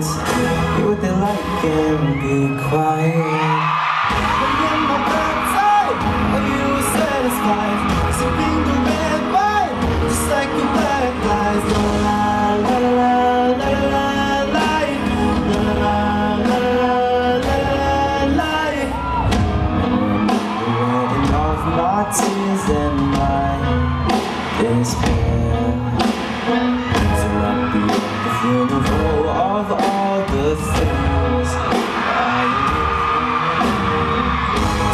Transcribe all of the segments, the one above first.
silence. Hear what they like and be quiet.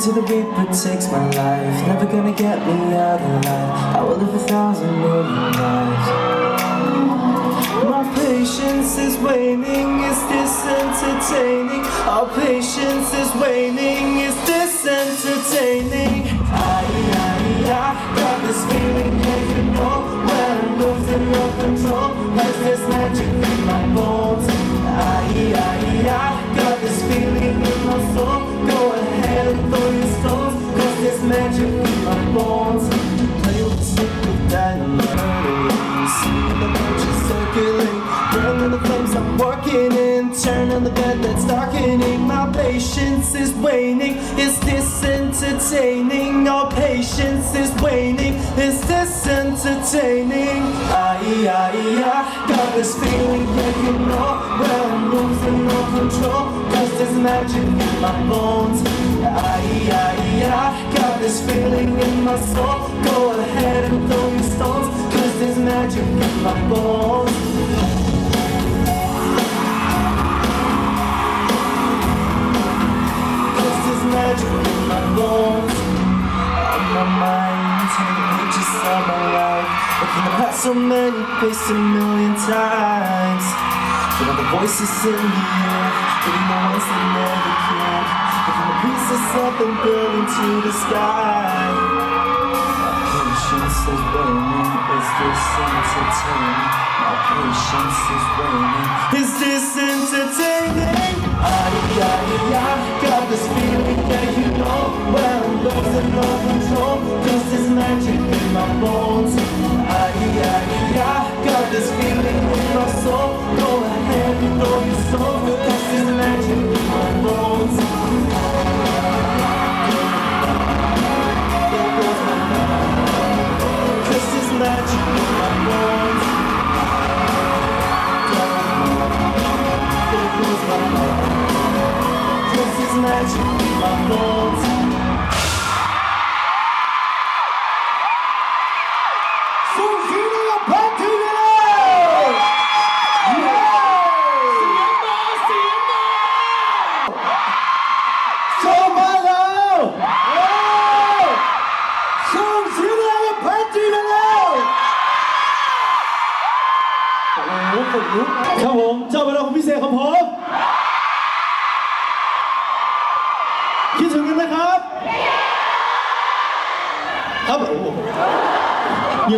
Till the reaper takes my life. Never gonna get me out alive. I will live a thousand million lives. My patience is waning. Is this entertaining? Our patience is waning. Is this entertaining? I, I, I got this feeling, yeah, you know, when I'm losing all control. There's this magic in my bones. Feeling in my soul. Go ahead and throw your stones, cause there's magic in my bones. Play with of dynamite. See the matches circulating, burning the flames I'm working in. Turn on the bed that's darkening. My patience is waning. Is this entertaining? Our patience is waning. Is this entertaining? I, I, I got this feeling, yeah, you know, where I'm losing all control. Cause there's magic in my bones. I, I, I got this feeling in my soul. Go ahead and throw your stones. Cause there's magic in my bones. So many places a million times. But all the voices in the air, getting the ones that never care. Looking the pieces up and building to the sky. My patience is waning, is this entertaining? My patience is waning, is this entertaining? I, I, I got this feeling 爱情网络。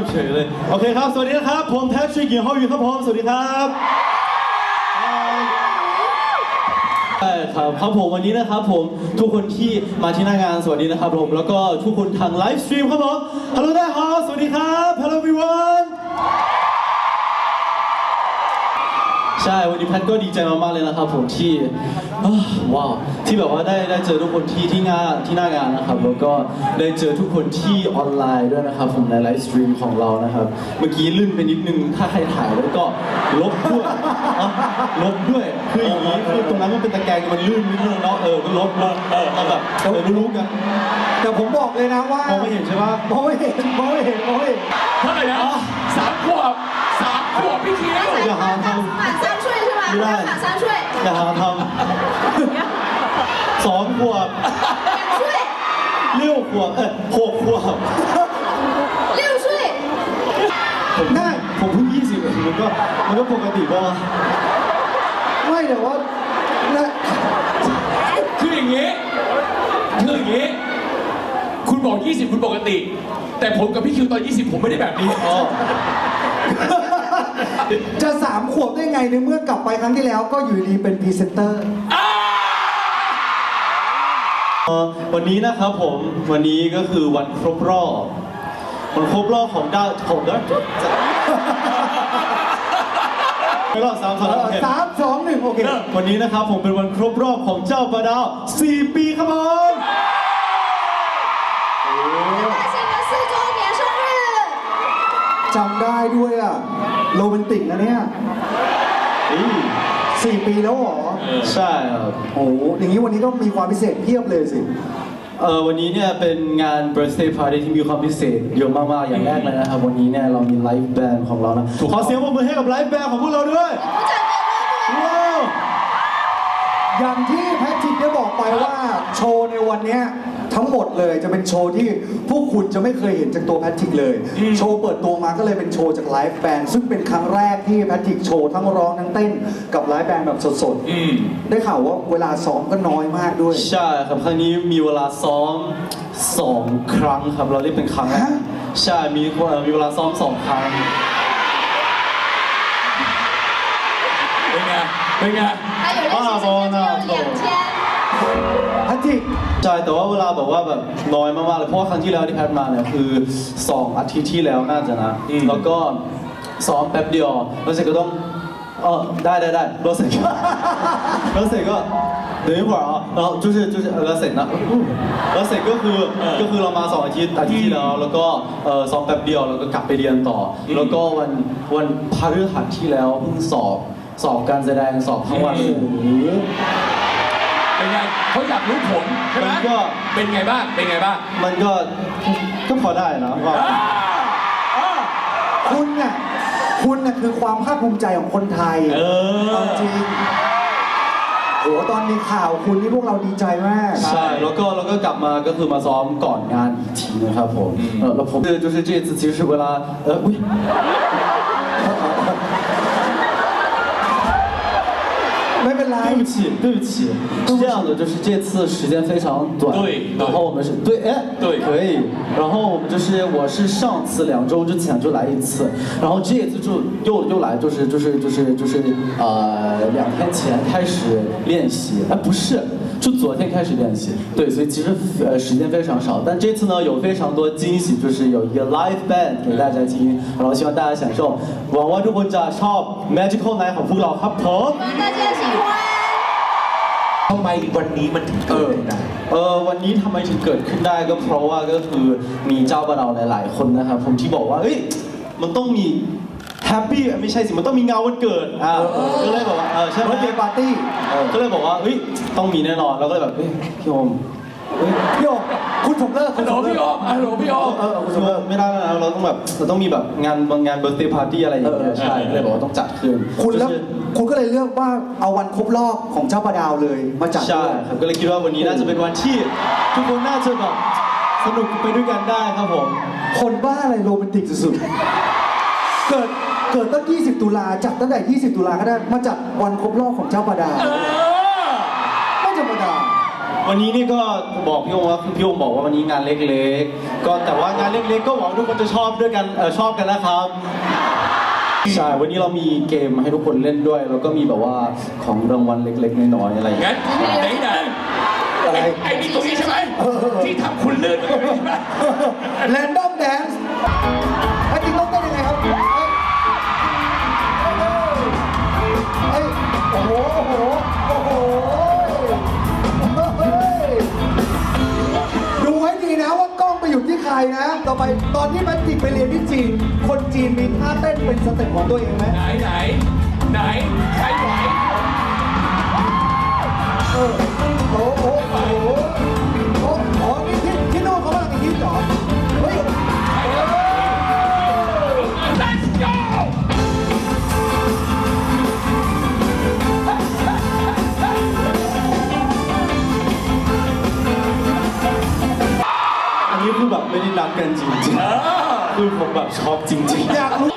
บเฉยเลย โอเคครับ สวัสดีนะครับ ผมแพทริกเกียร์ฮออยู่ครับผม สวัสดีครับใช่ครับครับผมวันนี้นะครับผมทุกคนที่มาที่หน้างานสวัสดีนะครับผมแล้วก็ทุกคนทางไลฟ์สตรีมครับผมฮัลโหลได้ครับสวัสดีครับฮัลโหลวิวัน ใช่วันนี้แพทก็ดีใจมากๆเลยนะครับผมที่อ้าวว้าวที่แบบว่าได้ได้เจอทุกคนที่ที่งานที่หน้างานนะครับแล้วก็ได้เจอทุกคนที่ออนไลน์ด้วยนะครับผมในไลฟ์สตรีมของเรานะครับ เมื่อกี้ลื่นไปนิดนึงถ้าใครถ่ายแล้วก็ลบด้วยอะลบด้วยคืออย่างนี้คือตรงนั้นมันเป็นตะแกรงมันลื่นนิดนึงเนาะเออก็ลบลบเออเอาแบบเออรู้ๆกันแต่ผมบอกเลยนะว่ามองไม่เห็นใช่ปะมองไม่เห็นมองไม่เห็นมองไม่เห็นเท่าไหร่นะสามขวบ สามขวบพี่คิว อย่าหาท 满三岁是吧？不让满三岁， ำอย่าหาทำสองขวบ 两岁， เลี้ยวขวบเอ้ยหกขวบ 六岁， ผมน่าผมเพิ่งยี่สิบเองมันก็มันก็ปกติป่ะ ไม่แต่ว่านะ คืออย่างนี้คืออย่างนี้ คุณบอก 20 คุณปกติ แต่ผมกับพี่คิวตอน 20 ผมไม่ได้แบบนี้ อ๋อ จะสามขวบได้ไงในเมื่อกลับไปครั้งที่แล้วก็อยู่ดีเป็นพรีเซนเตอร์ เอ่อวันนี้นะครับผมวันนี้ก็คือวันครบรอบวันครบรอบของดาวของดาวไม่รอบสามสองโอเคสามสองหนึ่งโอเค วันนี้นะครับผมเป็นวันครบรอบของเจ้าปลาดาว 4 ปีครับผม ด้วยอะโรแมนติกนะเนี่ยอุ๊สี่ปีแล้วหรอใช่ครับ โอ้โหอย่างนี้วันนี้ก็มีความพิเศษเพียบเลยสิ เออวันนี้เนี่ยเป็นงาน birthday party ที่มีความพิเศษเยอะมากๆ อย่างแรกเลยนะครับ วันนี้เนี่ยเรามีไลฟ์แบนด์ของเรานะขอเสียงปรบมือให้กับไลฟ์แบนด์ของพวกเราด้วยอย่างที่แพทริกได้บอกไปว่า ว์ในวันเนี้ยทั้งหมดเลยจะเป็นโชว์ที่พวกคุณจะไม่เคยเห็นจากตัวแพทริกเลย โชว์เปิดตัวมาก็เลยเป็นโชว์จากไลฟ์แบนด์ซึ่งเป็นครั้งแรกที่แพทริกโชว์ทั้งร้องทั้งเต้นกับไลฟ์แบนด์แบบสด อืม ๆ ได้ข่าวว่าเวลาซ้อมก็น้อยมากด้วย ใช่ครับครั้งนี้มีเวลาซ้อมสองครั้งครับเราเรียกเป็นครั้งแรก ฮะ ใช่มีเอ่อมีเวลาซ้อมสองครั้ง เป็นไง เป็นไง 还有练习时间只有两天， แพทริก ใช่แต่ว่าเวลาแบบว่าแบบน้อยมากๆเลยเพราะว่าครั้งที่แล้วที่แพทมาเนี่ยคือสองอาทิตย์ที่แล้วน่าจะนะ อืม แล้วก็ซ้อมแป๊บเดียวแล้วเสร็จก็ต้องเออได้ได้ได้แล้วเสร็จก็ แล้วเสร็จก็等一会儿啊然后就是就是แล้วเสร็จนะอืมแล้วเสร็จก็คือก็คือเรามาสองอาทิตย์อาทิตย์ที่แล้วแล้วก็เออซ้อมแป๊บเดียวแล้วก็กลับไปเรียนต่ออแล้วก็วันวันพฤหัสที่แล้วเพิ่งสอบสอบการแสดงสอบทั้งวันเลย เป็นไง เขาอยากรู้ผลใช่ไหม มันก็ เป็นไงบ้าง เป็นไงบ้าง มันก็ก็พอได้นะว่า อ่าอ่า คุณน่ะคุณน่ะคือความภาคภูมิใจของคนไทย เออ าจริงโอ้ตอนมีข่าวคุณนี่พวกเราดีใจมาก ใช่ แล้วก็แล้วก็กลับมาก็คือมาซ้อมก่อนงานอีกทีนะครับผมเออแล้วผม就是这次其实是为了呃喂。 对不起，对不起，是这样的，就是这次时间非常短，对，然后我们是对，哎，对，可以，然后我们就是，我是上次两周之前就来一次，然后这次就又又来，就是就是就是就是，呃，两天前开始练习，哎，不是。就昨天开始练习，对，所以其实呃时间非常少，但这次呢有非常多惊喜，就是有一个 live band 给大家听，然后希望大家享受，หวังว่าทุกคนจะชอบ magical night ของพวกเราครับผม 希望大家喜欢。 ทำไมวันนี้มันถึงเกิดขึ้นได้ เออวันนี้ทำไมถึงเกิดขึ้นได้ก็เพราะว่าก็คือมีเจ้าบ่าวหลาย ๆ คนนะครับผมที่บอกว่าเอ้ยมันต้องมีแ ฮปปี้ไม่ใช่สิมันต้องมีงานวันเกิดอ่าก็เลยบอกว่าเออใช่ไหมเบิร์ดเดย์ปาร์ตี้เออก็เลยบอกว่าเอ้ยต้องมีแน่นอนเราก็เลยแบบเฮ้ยพี่โอมเฮ้ยพี่โอคุณสมเลิกคุฮัณลโหลสมเลิพี่กโอมฮัลโหลพี่โอมเออเออคุณสคือมเลิกไม่ได้แล้วนะเราต้องแบบเราต้องมีแบบงานงานเบิร์ d เดย์พาร์ตี้อะไรอย่างเงี้ยเออใช่ก็เลยบอกว่าต้องจัดขึ้นคุณแล้วคุณก็เลยเลือกว่าเอาวันครบรอบของเจ้าประดาวเลยมาจัดใช่ด้วยครับก็เลยคิดว่าวันนี้น่าจะเป็นวันที่ทุกคนน่าจะแบบสนุกไปด้วยกันได้ครับผมคนบ้าอะไรโรแมนติกสุดๆเกิด เกิดตั้ง 20 ตุลาจัดตั้งแต่ 20 ตุลาก็ได้ มาจัดวันครบรอบของเจ้าประดา เออ ไม่ธรรมดา วันนี้นี่ก็บอกพี่โอมว่าพี่โอมบอกว่าวันนี้งานเล็กๆ ก็แต่ว่างานเล็กๆ ก็หวังทุกคนจะชอบด้วยกันเออชอบกันนะครับ ใช่ วันนี้เรามีเกมให้ทุกคนเล่นด้วย แล้วก็มีแบบว่าของรางวัลเล็กๆ น้อยๆ อะไรอย่างเงี้ยงั้นไหนไหนอะไร ไอ้นี่ตรงนี้ใช่ไหมที่ทำคุณลื่นตรงนี้ใช่ไหม แรนดอมแดนซ์ ใครนะ ต่อไปตอนที่แมทติกไปเรียนที่จีน คนจีนมีท่าเต้นเป็นสเต็ปของตัวเองไหมไหนไหนไหนใครไหวเออโอ้โหโอ้โหโอ้โห กันจริงเออ ๆ คือผมแบบชอบจริงอยากรู้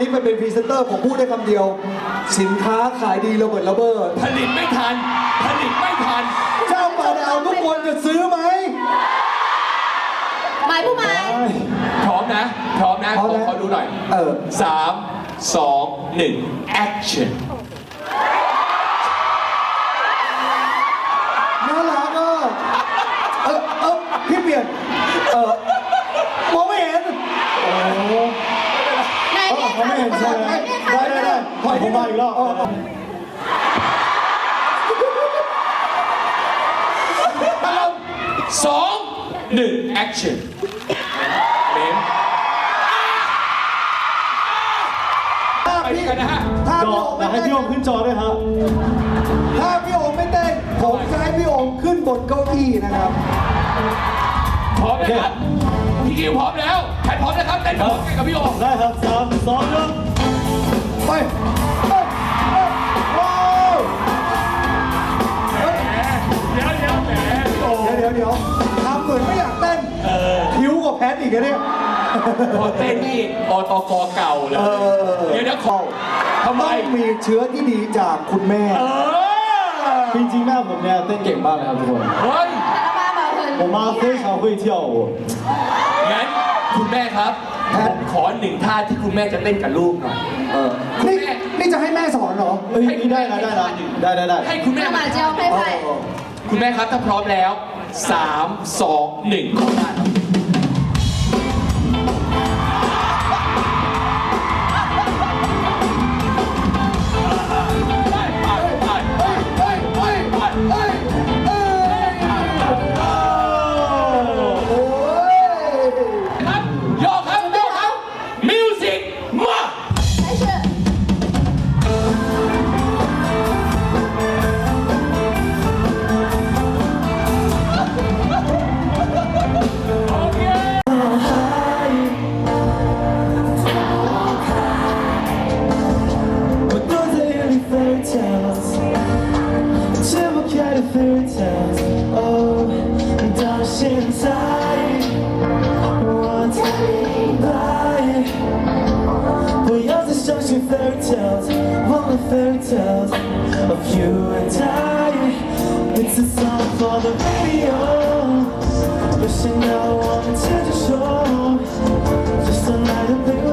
นี้ไปเป็นพรีเซนเตอร์ผมพูดได้คำเดียว สินค้าขายดีระเบิดระเบ้อผลิตไม่ทัน ผลิตไม่ทัน เจ้าป่าดาวทุกคนจะซื้อไหมหมายผู้หมาย พร้อมนะ พร้อมนะขพร้อมนะ ขอดูหน่อยเออ สามสองหนึ่ง action น่ารักอะเออเออพี่เปลี่ยน เออ เขาไม่เห็นใช่ไหมได้ได้ได้ถอยผมมาอีกรอบสองหนึ่ง action เบมไปด้วยกันนะฮะถ้าพี่โอ๋ไม่อยากให้เต้นพี่โอมขึ้นจอด้วยฮะถ้าพี่โอ๋ไม่เต้นผมจะให้พี่โอ๋ขึ้นบนเก้าอี้นะครับ พร้อมนะครับพี่กิวพร้อมแล้วใครพร้อมนะครับเต้นพร้อมกันกับพี่โอได้ครับสามสองหนึ่งไปไปไปว้าวเดี๋ยวเดี๋ยวแหมพี่โอเดี๋ยวเดี๋ยวเดี๋ยวทำเหมือนไม่อยากเต้นผิวกว่าแพทอีกนะเนี่ยพอเต้นนี่อตกเก่าเลยเออเดี๋ยวเดี๋ยวขอทำไมมีเชื้อที่ดีจากคุณแม่จริงๆแม่ผมเนี่ยเต้นเก่งมากเลยครับทุกคน 的妈妈很 ผมมา非常会跳舞 งั้นคุณแม่ครับผมขอหนึ่งท่าที่คุณแม่จะเต้นกับลูกหน่อย เออ นี่นี่จะให้แม่สอนเหรอ เอ้ยนี่ได้นะได้นะได้ได้ได้ ให้คุณแม่ 妈妈教佩佩。 คุณแม่ครับถ้าพร้อมแล้วสามสองหนึ่งเข้ามาครับ Baby，Oh，没想到我们牵着手，就算爱的卑微，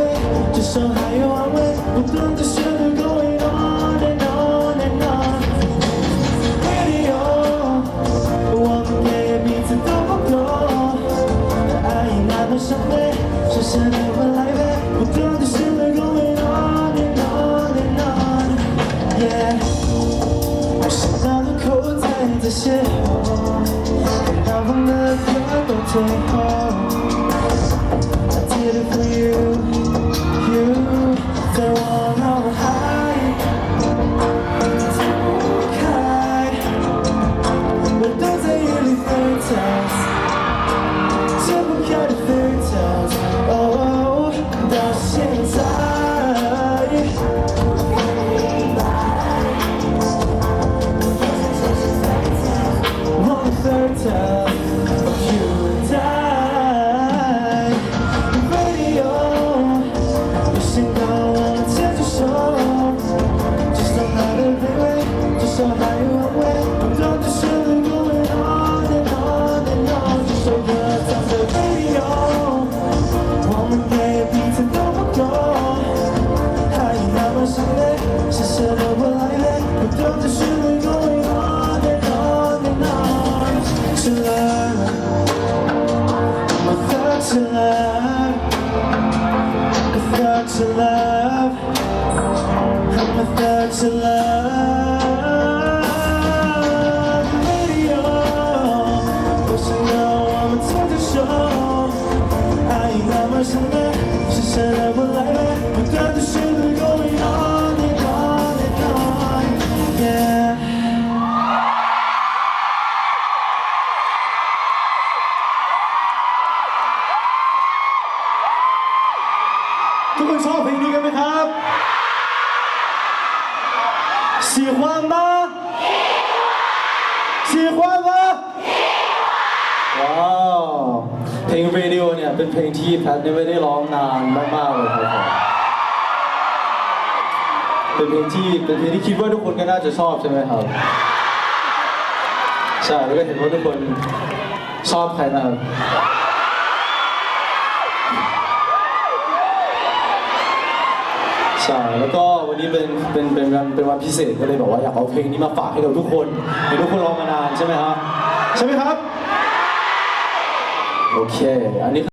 至少还有我。不断的循环，Going on and on and on。Baby，Oh，我们给彼此都不够，爱已那么伤悲，剩下的未来别。不断的循环，Going on and on and on。Yeah，没想到的口，再次写。so to love ง radio เนี่ยเป็นเพลงที่แพทเนี่ยไม่ได้ร้องนานมากๆเลยครับผมเป็นเพลงที่เป็นเพลงที่คิดว่าทุกคนก็น่าจะชอบใช่ไหมครับ ใช่แล้วก็เห็นว่าทุกคนชอบใครนะครับใช่แล้วก็วันนี้เป็นเป็นเป็นวันเป็นวันพิเศษก็เลยบอกว่าอยากเอาเพลงนี้มาฝากให้กับทุกคนเห็นทุกคนร้องมานานใช่ไหมครับใช่ไหมครับ โอเค อันนี้